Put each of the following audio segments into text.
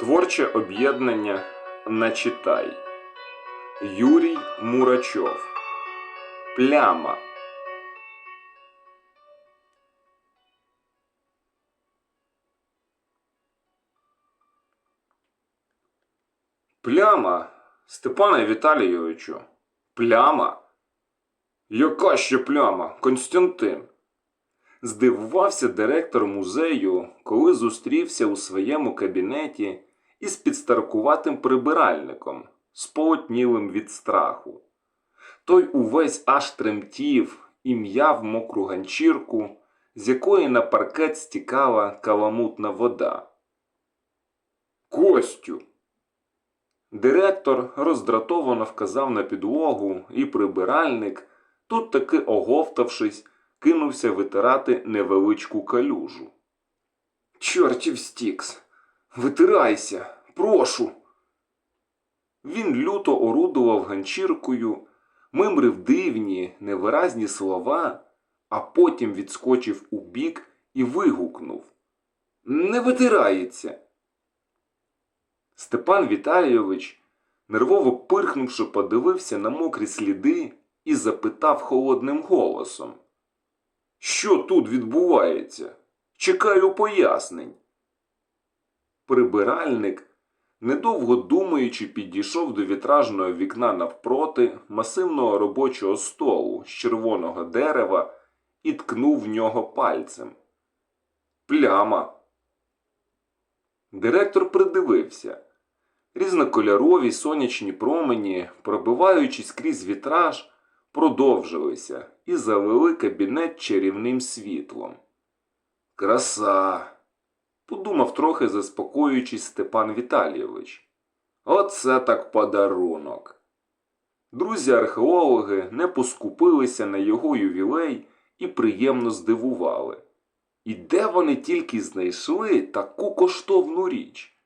Творче об'єднання Начитай. Юрій Мурачов. Пляма. Пляма, Степане Віталійовичу. Пляма? Яка ще пляма, Константин? Здивувався директор музею, коли зустрівся у своєму кабінеті із підстаркуватим прибиральником, сполотнілим від страху. Той увесь аж тремтів і м'яв мокру ганчірку, з якої на паркет стікала каламутна вода. Костю. Директор роздратовано вказав на підлогу, і прибиральник, тут таки оговтавшись, кинувся витирати невеличку калюжу. Чортів стікс, витирайся, прошу. Він люто орудував ганчіркою, мимрив дивні, невиразні слова, а потім відскочив у бік і вигукнув Не витирається. Степан Віталійович, нервово пирхнувши, подивився на мокрі сліди і запитав холодним голосом. Що тут відбувається? Чекаю пояснень. Прибиральник, недовго думаючи, підійшов до вітражного вікна навпроти масивного робочого столу з червоного дерева і ткнув в нього пальцем. Пляма. Директор придивився. Різнокольорові сонячні промені, пробиваючись крізь вітраж, продовжилися і залили кабінет чарівним світлом. Краса. Подумав трохи заспокоюючись Степан Віталійович. Оце так подарунок. Друзі археологи не поскупилися на його ювілей і приємно здивували. І де вони тільки знайшли таку коштовну річ?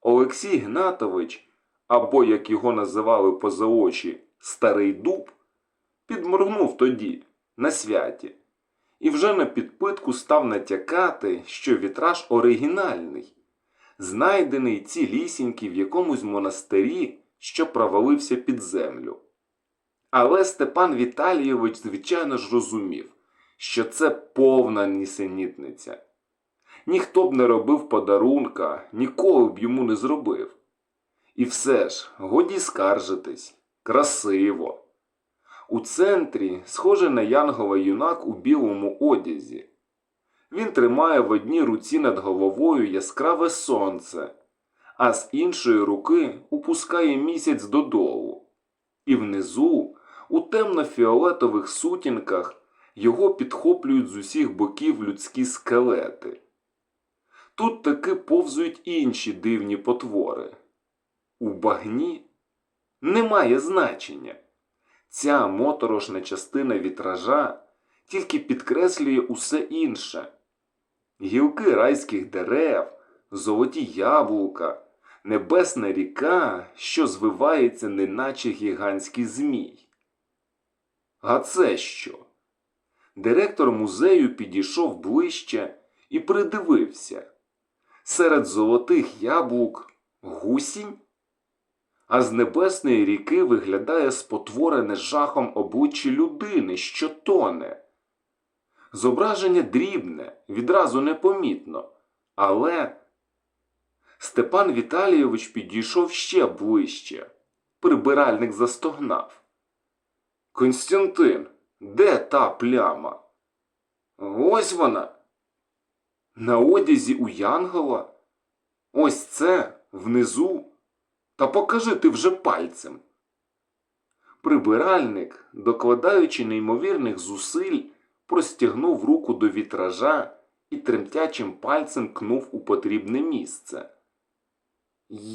Олексій Гнатович, або, як його називали поза очі, Старий Дуб, підморгнув тоді, на святі, і вже на підпитку став натякати, що вітраж оригінальний, знайдений цілісінький в якомусь монастирі, що провалився під землю. Але Степан Віталійович, звичайно ж, розумів, що це повна нісенітниця. Ніхто б не робив подарунка, ніколи б йому не зробив. І все ж, годі скаржитись, красиво. У центрі схоже на Янгова юнак у білому одязі. Він тримає в одній руці над головою яскраве сонце, а з іншої руки упускає місяць додолу. І внизу, у темно-фіолетових сутінках, його підхоплюють з усіх боків людські скелети. Тут таки повзують інші дивні потвори. У багні немає значення. Ця моторошна частина вітража тільки підкреслює усе інше. Гілки райських дерев, золоті яблука, небесна ріка, що звивається, неначе гігантський змій. А це що? Директор музею підійшов ближче і придивився. Серед золотих яблук гусінь, а з небесної ріки виглядає спотворене жахом обличчя людини, що тоне. Зображення дрібне, відразу непомітно, але Степан Віталійович підійшов ще ближче. Прибиральник застогнав. Константин, де та пляма? Ось вона. На одязі у Янгола? Ось це внизу. Та покажи ти вже пальцем. Прибиральник, докладаючи неймовірних зусиль, простягнув руку до вітража і тремтячим пальцем кнув у потрібне місце.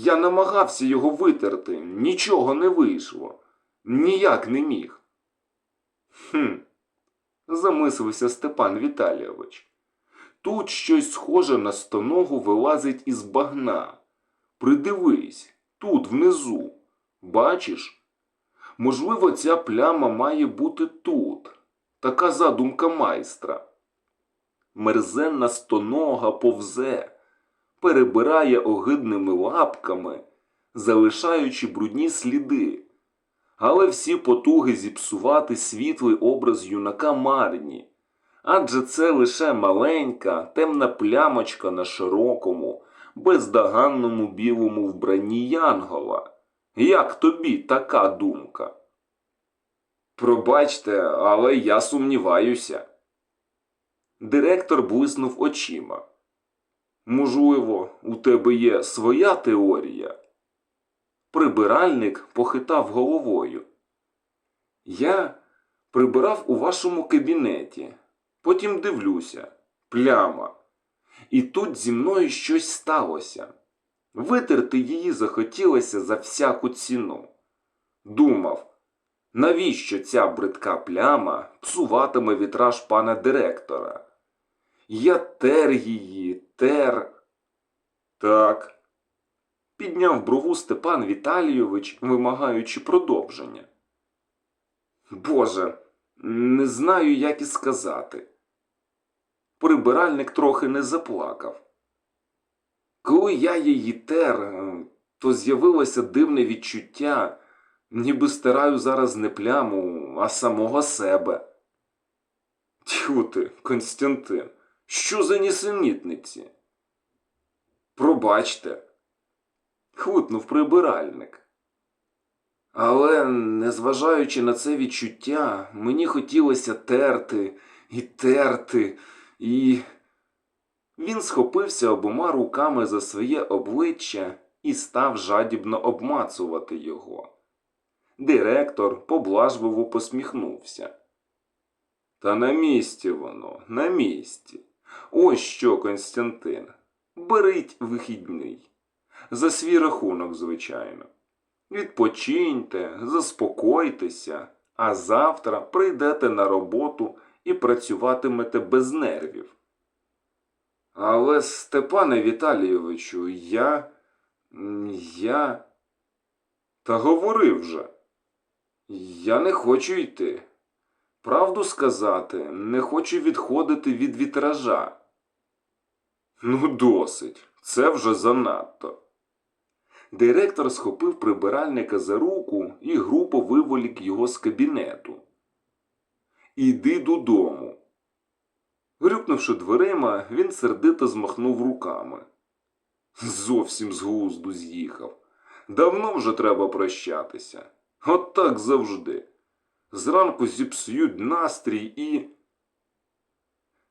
Я намагався його витерти, нічого не вийшло, ніяк не міг. Хм, замислився Степан Віталійович. Тут щось схоже на стоногу вилазить із багна. Придивись, тут внизу. Бачиш? Можливо, ця пляма має бути тут. Така задумка майстра. Мерзенна стонога повзе, перебирає огидними лапками, залишаючи брудні сліди. Але всі потуги зіпсувати світлий образ юнака марні. Адже це лише маленька, темна плямочка на широкому, бездоганному білому вбранні Янгола. Як тобі така думка? Пробачте, але я сумніваюся. Директор блиснув очима. Можливо, у тебе є своя теорія? Прибиральник похитав головою. Я прибирав у вашому кабінеті. Потім дивлюся. Пляма. І тут зі мною щось сталося. Витерти її захотілося за всяку ціну. Думав, навіщо ця бридка пляма псуватиме вітраж пана директора? Я тер її, тер. Так. Підняв брову Степан Віталійович, вимагаючи продовження. Боже, не знаю, як і сказати. Прибиральник трохи не заплакав. Коли я її тер, е, то з'явилося дивне відчуття, ніби стираю зараз не пляму, а самого себе. Тьху ти, Константин, що за нісенітниці? Пробачте, хутнув прибиральник. Але, незважаючи на це відчуття, мені хотілося терти і терти, і. Він схопився обома руками за своє обличчя і став жадібно обмацувати його. Директор поблажливо посміхнувся. Та на місці воно, на місці. Ось що, Константин. Беріть вихідний. За свій рахунок, звичайно. Відпочиньте, заспокойтеся, а завтра прийдете на роботу і працюватимете без нервів. Але, Степане Віталійовичу, я. я. Та говори вже. Я не хочу йти. Правду сказати, не хочу відходити від вітража. Ну, досить, це вже занадто. Директор схопив прибиральника за руку і грубо виволік його з кабінету. Іди додому. Грюкнувши дверима, він сердито змахнув руками. Зовсім з глузду з'їхав. Давно вже треба прощатися. От так завжди. Зранку зіпсують настрій і.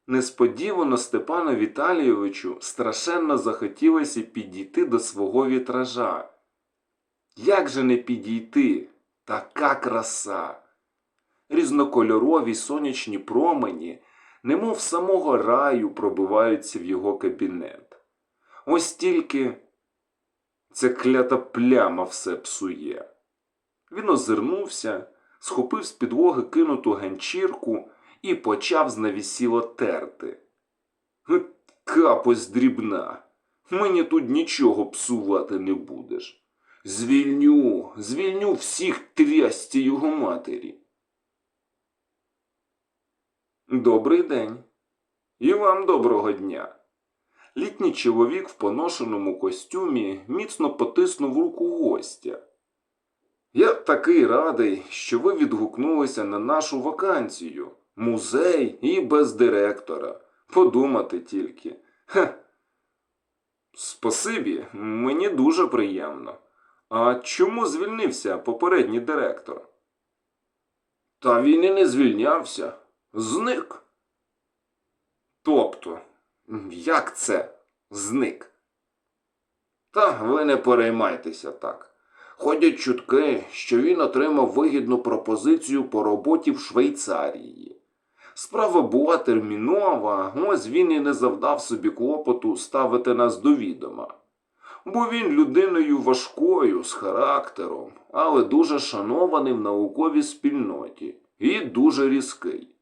Несподівано Степану Віталійовичу страшенно захотілося підійти до свого вітража. Як же не підійти? Така краса! Різнокольорові сонячні промені, немов самого раю, пробиваються в його кабінет. Ось тільки ця клята пляма все псує. Він озирнувся, схопив з підлоги кинуту ганчірку і почав знавісіло терти. «Ге, Капось дрібна, мені тут нічого псувати не будеш. Звільню, звільню всіх трясті його матері. Добрий день. І вам доброго дня. Літній чоловік в поношеному костюмі міцно потиснув руку гостя. Я такий радий, що ви відгукнулися на нашу вакансію. Музей і без директора. Подумати тільки. Хе. Спасибі, мені дуже приємно. А чому звільнився попередній директор? Та він і не звільнявся. Зник. Тобто, як це зник? Та ви не переймайтеся так. Ходять чутки, що він отримав вигідну пропозицію по роботі в Швейцарії. Справа була термінова, ось він і не завдав собі клопоту ставити нас до відома. Бо він людиною важкою, з характером, але дуже шанований в науковій спільноті і дуже різкий.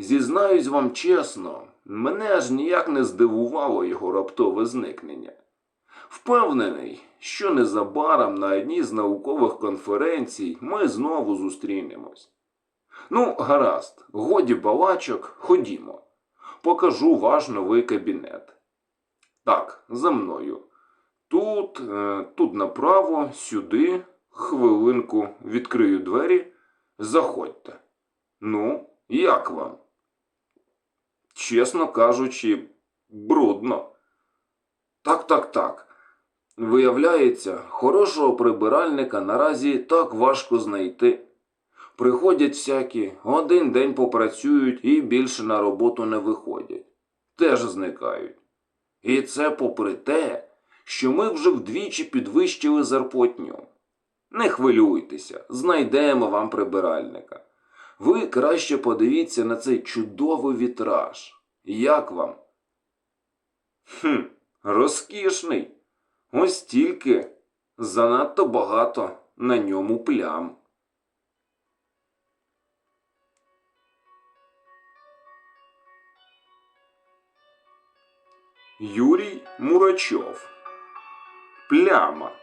Зізнаюсь вам чесно, мене аж ніяк не здивувало його раптове зникнення. Впевнений, що незабаром на одній з наукових конференцій ми знову зустрінемось. Ну, гаразд, годі балачок, ходімо. Покажу ваш новий кабінет. Так, за мною. Тут, е, тут направо, сюди, хвилинку відкрию двері. Заходьте. Ну, як вам? Чесно кажучи, брудно. Так, так, так. Виявляється, хорошого прибиральника наразі так важко знайти. Приходять всякі, один день попрацюють і більше на роботу не виходять. Теж зникають. І це попри те, що ми вже вдвічі підвищили зарплатню. Не хвилюйтеся, знайдемо вам прибиральника. Ви краще подивіться на цей чудовий вітраж. Як вам? Хм, розкішний. Ось тільки занадто багато на ньому плям. Юрій Мурачов. Пляма.